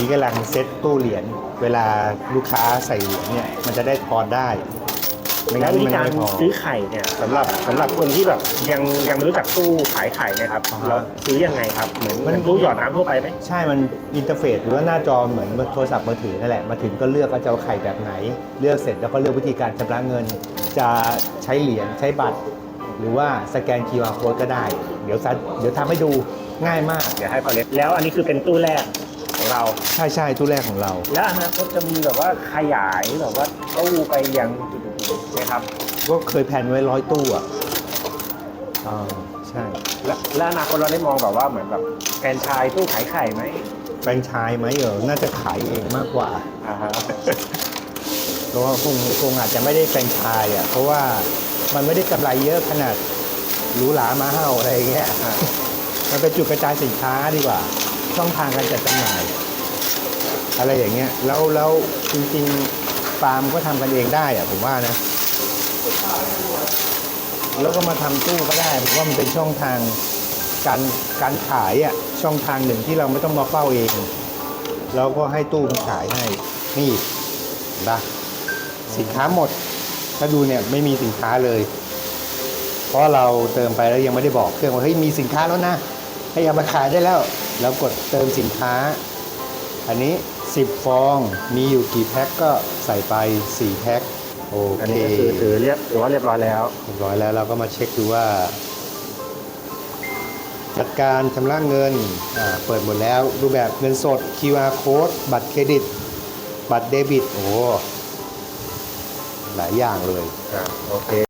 พี่กำลังเซ็ตตู้เหรียญเวลาลูกค้าใส่เหรียญเนี่ยมันจะได้ทอนได้ไม่แล้งั้วนวิธีมันการไม่พอ ซื้อไข่เนี่ยสำหรับสำหรับคนที่แบบยังยังไม่รู้จักตู้ขายไข่เนะครับอ่าฮะ เราซื้อยังไงครับเหมือนมันเหมือนตู้หยอดน้ำทั่วไปไหมใช่มันอินเทอร์เฟซหรือว่าหน้าจอเหมือนโทรศัพท์มือถือนั่นแหละ มาถึงก็เลือกว่าจะเอาไข่แบบไหน เลือกเสร็จแล้วก็เลือกวิธีการชำระเงิน จะใช้เหรียญใช้บัตร หรือว่าสแกน QR code ก็ได้ เดี๋ยวซัดเดี๋ยวทำให้ดูง่ายมาก เดี๋ยวให้พอเล็กแล้วอันนี้คือเป็นตู้แรกของ เรา ใช่ใช่ตู้แรกของเรา แล้วอนาคตจะมีแบบว่าขยายแบบว่าตู้ไปยังจุดๆๆไหมครับ ก็เคยแผนไว้ร้อยตู้อะอ่าใช่ และและอนาคตเราได้มองแบบว่าเหมือนแบบแฟรนไชายตู้ขายไข่ไหมแฟรนไชายไหมเออน่าจะขายเองมากกว่า อ่าฮะเพราะว่าคงคงอาจจะไม่ได้แฟรนไชายอะเพราะว่ามันไม่ได้กำไรเยอะขนาดหรูหรามาเห่าอะไรอย่างเงี้ย อ่า มันเป็นจุดกระจายสินค้าดีกว่า ช่องทางการจัดจำหน่าย อะไรอย่างเงี้ยแล้วแล้วจริงๆฟาร์มก็ทำกันเองได้อะผมว่านะ แล้วก็มาทำตู้ก็ได้ผมว่ามันเป็นช่องทางการการขายอะช่องทางหนึ่งที่เราไม่ต้องมาเฝ้าเอง แล้วก็ให้ตู้มันขายให้ นี่นะสินค้าหมด ถ้าดูเนี่ยไม่มีสินค้าเลย เพราะเราเติมไปแล้วยังไม่ได้บอกเครื่องว่าเฮ้ยมีสินค้าแล้วนะให้เอามาขายได้แล้ว แล้วกดเติมสินค้า อันนี้ 10 ฟองมีอยู่กี่แพ็คก็ใส่ไป 4 แพ็คโออันเคนี้ก็คือถือเรียบถือว่าเรียบร้อยแล้ว เรียบร้อยแล้วเราก็มาเช็คดูว่า จัดการชำระเงินอ่าเปิดหมดแล้ว รูปแบบเงินสด QR code บัตรเครดิต บัตรเดบิต โอ้โหหลายอย่างเลยอ่าโอเค